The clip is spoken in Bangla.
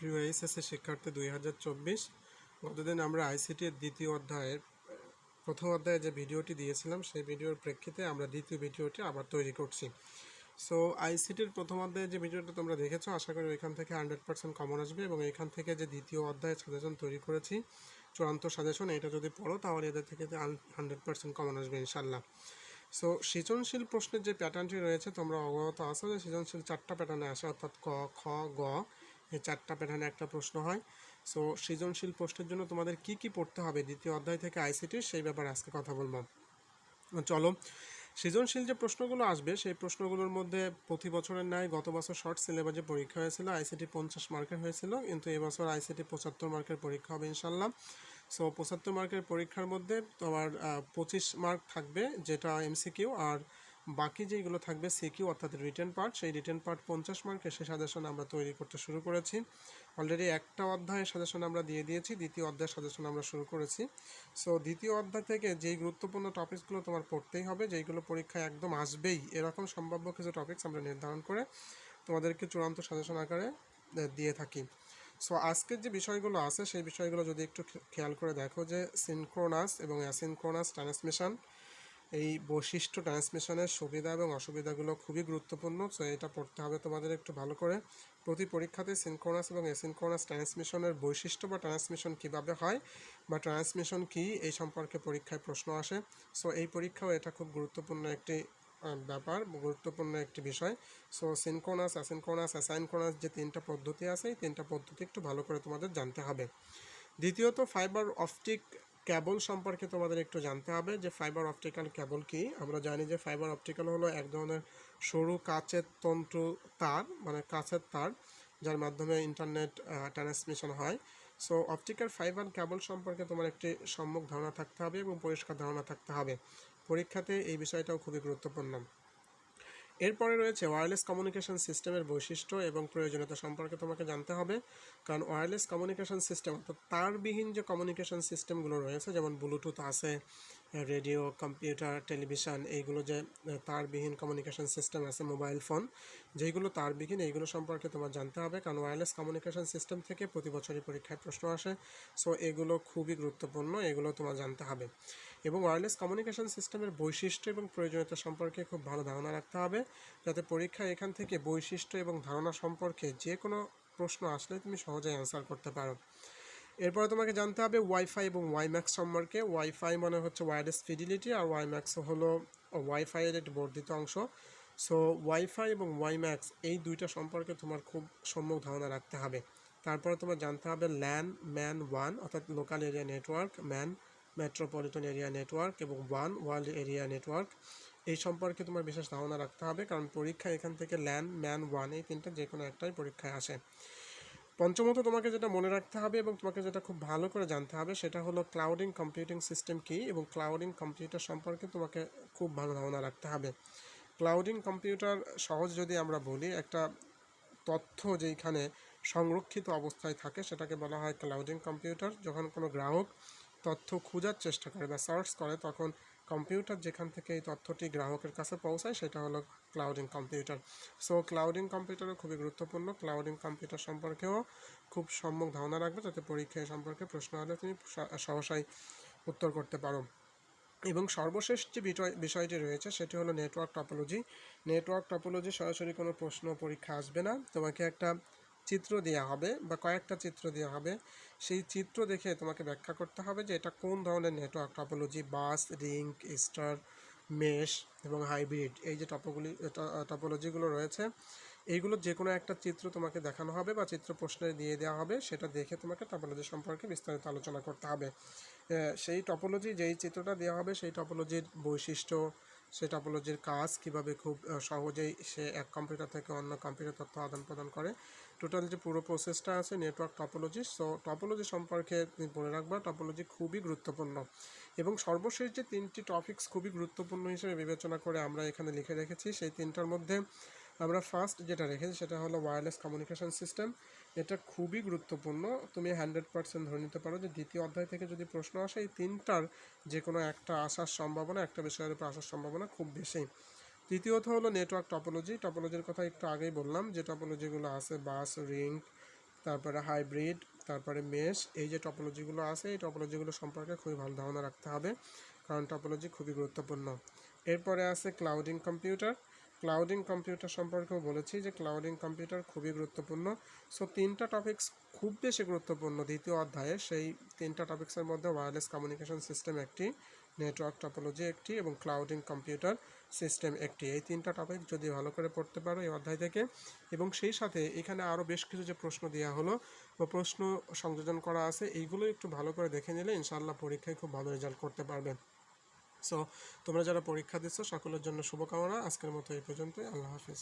প্রিয় এইচএসসি শিক্ষার্থী দুই হাজার চব্বিশ। গতদিন আমরা আইসিটির দ্বিতীয় অধ্যায়ের, প্রথম অধ্যায়ে যে ভিডিওটি দিয়েছিলাম, সেই ভিডিওর প্রেক্ষিতে আমরা দ্বিতীয় ভিডিওটি আবার তৈরি করছি। সো আইসিটির প্রথম অধ্যায়ে যে ভিডিওটা তোমরা দেখেছ, আশা করি এখান থেকে হান্ড্রেড পার্সেন্ট কমন আসবে এবং এখান থেকে যে দ্বিতীয় অধ্যায়ের সাজেশন তৈরি করেছি, চূড়ান্ত সাজেশন এটা যদি পড়ো তাহলে এদের থেকে হান্ড্রেড পার্সেন্ট কমন আসবে ইনশাল্লাহ সো সৃজনশীল প্রশ্নের যে প্যাটার্নটি রয়েছে, তোমরা অবগত আছো যে সৃজনশীল চারটা প্যাটার্নে আসে, অর্থাৎ ক, খ, গ এই চারটা প্যাটার্নে একটা প্রশ্ন হয়। সো সৃজনশীল প্রশ্নের জন্য তোমাদের কি কি পড়তে হবে? দ্বিতীয় অধ্যায় থেকে আইসিটির সেই ব্যাপারে আজকে কথা বলব। চলো, সৃজনশীল যে প্রশ্নগুলো আসবে, সেই প্রশ্নগুলোর মধ্যে প্রতি বছরের ন্যায় গত বছর শর্ট সিলেবাসে পরীক্ষা হয়েছিল আইসিটি পঞ্চাশ মার্কের হয়েছিল, কিন্তু এবছর আইসিটি পঁচাত্তর মার্কের পরীক্ষা হবে ইনশাল্লাহ সো পঁচাত্তর মার্কের পরীক্ষার মধ্যে তোমার পঁচিশ মার্ক থাকবে, যেটা এমসিকিউ আর বাকি যেগুলো থাকবে সিকিউ, অর্থাৎ রিটেন পার্ট, সেই রিটেন পার্ট পঞ্চাশ মার্কের সে সাজেশন আমরা তৈরি করতে শুরু করেছি। অলরেডি একটা অধ্যায়ের সাজেশন আমরা দিয়ে দিয়েছি, দ্বিতীয় অধ্যায়ের সাজেশন আমরা শুরু করেছি। সো দ্বিতীয় অধ্যায় থেকে যেই গুরুত্বপূর্ণ টপিকসগুলো তোমার পড়তেই হবে, যেইগুলো পরীক্ষায় একদম আসবেই, এরকম সম্ভাব্য কিছু টপিকস আমরা নির্ধারণ করে তোমাদেরকে চূড়ান্ত সাজেশন আকারে দিয়ে থাকি। সো আজকের যে বিষয়গুলো আছে, সেই বিষয়গুলো যদি একটু খেয়াল করে দেখো যে সিনক্রোনাস এবং অ্যাসিনক্রোনাস ট্রান্সমিশন এই বৈশিষ্ট্য ট্রান্সমিশনের সুবিধা এবং অসুবিধাগুলো খুবই গুরুত্বপূর্ণ সো এটা পড়তে হবে তোমাদের একটু ভালো করে। প্রতি পরীক্ষাতে সিনক্রোনাস এবং অ্যাসিনক্রোনাস ট্রান্সমিশনের বৈশিষ্ট্য বা ট্রান্সমিশন কীভাবে হয় বা ট্রান্সমিশন কি, এই সম্পর্কে পরীক্ষায় প্রশ্ন আসে। সো এই পরীক্ষাও এটা খুব গুরুত্বপূর্ণ একটি ব্যাপার, গুরুত্বপূর্ণ একটি বিষয়। সো সিনক্রোনাস অ্যাসিনক্রোনাস অ্যাসাইনক্রোনাস যে তিনটা পদ্ধতি আছে, এই তিনটা পদ্ধতি একটু ভালো করে তোমাদের জানতে হবে। দ্বিতীয়ত ফাইবার অপটিক ক্যাবল সম্পর্কে তোমাদের একটু জানতে হবে যে ফাইবার অপটিক্যাল ক্যাবল কি? আমরা জানি যে ফাইবার অপটিক্যাল হলো এক ধরনের সরু কাচের তন্তু তার মানে কাছের তার, যার মাধ্যমে ইন্টারনেট ট্রান্সমিশন হয়। সো অপটিক্যাল ফাইবার ক্যাবল সম্পর্কে তোমার একটি সম্মুখ ধারণা থাকতে হবে এবং পরিষ্কার ধারণা থাকতে হবে। পরীক্ষাতে এই বিষয়টাও খুবই গুরুত্বপূর্ণ। এরপরে রয়েছে ওয়্যারলেস কমিউনিকেশন সিস্টেমের বৈশিষ্ট্য এবং প্রয়োজনীয়তা সম্পর্কে তোমাকে জানতে হবে। কারণ ওয়্যারলেস কমিউনিকেশন সিস্টেম অর্থাৎ তারবিহীন যে কমিউনিকেশন সিস্টেমগুলো রয়েছে, যেমন ব্লুটুথ আছে রেডিও, কম্পিউটার, টেলিভিশন, এইগুলো যে তারবিহীন কমিউনিকেশন সিস্টেম আছে মোবাইল ফোন যেইগুলো তারবিহীন, এইগুলো সম্পর্কে তোমার জানতে হবে। কারণ ওয়্যারলেস কমিউনিকেশন সিস্টেম থেকে প্রতি বছরই পরীক্ষায় প্রশ্ন আসে। সো এগুলো খুবই গুরুত্বপূর্ণ, এগুলো তোমার জানতে হবে। এবং ওয়্যারলেস কমিউনিকেশন সিস্টেমের বৈশিষ্ট্য এবং প্রয়োজনীয়তা সম্পর্কে খুব ভালো ধারণা রাখতে হবে। যাতে পরীক্ষায় এখান থেকে বৈশিষ্ট্য এবং ধারণা সম্পর্কে যে কোনো প্রশ্ন আসলে তুমি সহজেই অ্যান্সার করতে পারো। এরপরে তোমাকে জানতে হবে ওয়াইফাই এবং ওয়াইম্যাক্স সম্পর্কে। ওয়াইফাই মানে হচ্ছে ওয়ারলেস ফিডিলিটি আর ওয়াইম্যাক্স হলো ওয়াইফাইয়ের একটি বর্ধিত অংশ। সো ওয়াইফাই এবং ওয়াইম্যাক্স এই দুইটা সম্পর্কে তোমার খুব সম্যক ধারণা রাখতে হবে। তারপরে তোমার জানতে হবে ল্যান ম্যান ওয়ান অর্থাৎ local area network MAN metropolitan area network এবং ওয়ান ওয়ার্ল্ড এরিয়া নেটওয়ার্ক এই সম্পর্কে তোমার বিশেষ ধারণা রাখতে হবে, কারণ পরীক্ষা এখান থেকে ল্যান ম্যান ওয়ান এই তিনটা যে কোনো একটাই পরীক্ষায় আসে। পঞ্চমত তোমাকে যেটা মনে রাখতে হবে এবং তোমাকে যেটা খুব ভালো করে জানতে হবে সেটা হলো ক্লাউডিং কম্পিউটিং সিস্টেম কী এবং ক্লাউডিং কম্পিউটার সম্পর্কে তোমাকে খুব ভালো ধারণা রাখতে হবে। ক্লাউডিং কম্পিউটার সহজ যদি আমরা বলি, একটা তথ্য যেইখানে সংরক্ষিত অবস্থায় থাকে সেটাকে বলা হয় ক্লাউডিং কম্পিউটার যখন কোনো গ্রাহক তথ্য খোঁজার চেষ্টা করে বা সার্চ করে, তখন কম্পিউটার যেখান থেকে এই তথ্যটি গ্রাহকের কাছে পৌঁছায়, সেটা হলো ক্লাউডিং কম্পিউটার। সো ক্লাউডিং কম্পিউটারও খুবই গুরুত্বপূর্ণ। ক্লাউডিং কম্পিউটার সম্পর্কেও খুব সম্যক ধারণা রাখবে যাতে পরীক্ষা সম্পর্কে প্রশ্ন হলে তুমি সহসাই উত্তর করতে পারো। এবং সর্বশেষ যে বিষয়টি রয়েছে, সেটি হলো নেটওয়ার্ক টপোলজি নেটওয়ার্ক টপোলজি সরাসরি কোনো প্রশ্ন পরীক্ষা আসবে না। তোমাকে একটা চিত্র দেওয়া হবে বা কয়েকটা চিত্র দেওয়া হবে, সেই চিত্র দেখে তোমাকে ব্যাখ্যা করতে হবে যে এটা কোন ধরনের network topology bus ring star mesh এবং হাইব্রিড এই যে টপোগুলি টপোলজিগুলো রয়েছে, এইগুলো যে কোনো একটা চিত্র তোমাকে দেখানো হবে বা চিত্র প্রশ্নে দিয়ে দেওয়া হবে, সেটা দেখে তোমাকে টপোলজি সম্পর্কে বিস্তারিত আলোচনা করতে হবে। সেই টপোলজি যেই চিত্রটা দেওয়া হবে, সেই টপোলজির বৈশিষ্ট্য সে টপোলজির কাজ, কীভাবে খুব সহজেই সে এক কম্পিউটার থেকে অন্য কম্পিউটার তথ্য আদান প্রদান করে। টোটাল যে পুরো প্রসেসটা আছে নেটওয়ার্ক টপোলজি সো টপোলজি সম্পর্কে তুমি বলে রাখবা টপোলজি খুবই গুরুত্বপূর্ণ। এবং সর্বশেষ যে তিনটি টপিকস খুবই গুরুত্বপূর্ণ হিসেবে বিবেচনা করে আমরা এখানে লিখে রেখেছি, সেই তিনটার মধ্যে আমরা ফার্স্ট যেটা রেখেছি সেটা হলো ওয়্যারলেস কমিউনিকেশন সিস্টেম এটা খুবই গুরুত্বপূর্ণ। তুমি হান্ড্রেড পার্সেন্ট ধরে নিতে পারো যে দ্বিতীয় অধ্যায় থেকে যদি প্রশ্ন আসে, এই তিনটার যে কোনো একটা আসার সম্ভাবনা, একটা বিষয়ের উপর আসার সম্ভাবনা খুব বেশি। তৃতীয়ত হলো নেটওয়ার্ক টপোলজি টপোলজির কথা একটু আগেই বললাম যে টপোলজিগুলো আছে বাস রিং তারপরে হাইব্রিড তারপরে মেশ এই যে টপোলজিগুলো আছে, এই টপোলজিগুলো সম্পর্কে খুবই ভালো ধারণা রাখতে হবে। কারণ টপোলজি খুবই গুরুত্বপূর্ণ। এরপরে আছে ক্লাউডিং কম্পিউটার ক্লাউডিং কম্পিউটার সম্পর্কেও বলেছি যে ক্লাউডিং কম্পিউটার খুবই গুরুত্বপূর্ণ। সো, তিনটা টপিকস খুব বেশি গুরুত্বপূর্ণ দ্বিতীয় অধ্যায়ে। সেই তিনটা টপিক্সের মধ্যে ওয়্যারলেস কমিউনিকেশন সিস্টেম একটি নেটওয়ার্ক টপোলজি একটি এবং ক্লাউডিং কম্পিউটার সিস্টেম একটি। এই তিনটা টপিক যদি ভালো করে পড়তে পারো এই অধ্যায় থেকে। এবং সেই সাথে এখানে আরও বেশ কিছু যে প্রশ্ন দেওয়া হলো, বা প্রশ্ন সংযোজন করা আছে, এইগুলো একটু ভালো করে দেখে নিলে ইনশাআল্লাহ পরীক্ষায় খুব ভালো রেজাল্ট করতে পারবে। সো তোমরা যারা পরীক্ষা দিচ্ছ সকলের জন্য শুভকামনা। আজকের মতো এই পর্যন্তই। আল্লাহ হাফিজ।